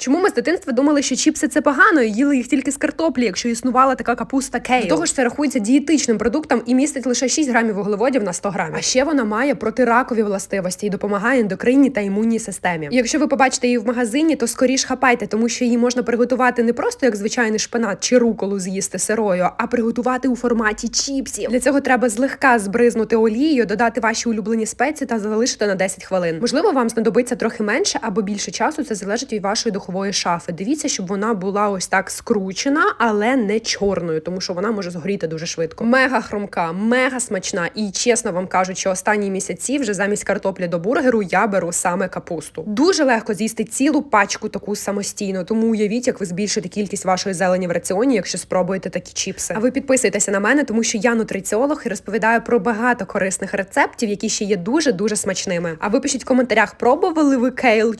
Чому ми з дитинства думали, що чіпси це погано, і їли їх тільки з картоплі, якщо існувала така капуста кейл? До того ж, це рахується дієтичним продуктом і містить лише 6 грамів вуглеводів на 100 грамів. А ще вона має протиракові властивості і допомагає ендокринній та імунній системі. І якщо ви побачите її в магазині, то скоріш хапайте, тому що її можна приготувати не просто як звичайний шпинат чи руколу з'їсти сирою, а приготувати у форматі чіпсів. Для цього треба злегка збризнути олією, додати ваші улюблені спеції та залишити на 10 хвилин. Можливо, вам знадобиться трохи менше або більше часу. Це залежить від вашої духової шафи. Дивіться, щоб вона була ось так скручена, але не чорною, тому що вона може згоріти дуже швидко. Мега хрумка, мега смачна. І чесно вам кажу, що останні місяці вже замість картоплі до бургеру я беру саме капусту. Дуже легко з'їсти цілу пачку таку самостійно, тому уявіть, як ви збільшите кількість вашої зелені в раціоні, якщо спробуєте такі чіпси. А ви підписуйтеся на мене, тому що я нутриціолог і розповідаю про багато корисних рецептів, які ще є дуже дуже смачними. А ви пишіть в коментарях, пробували ви кейл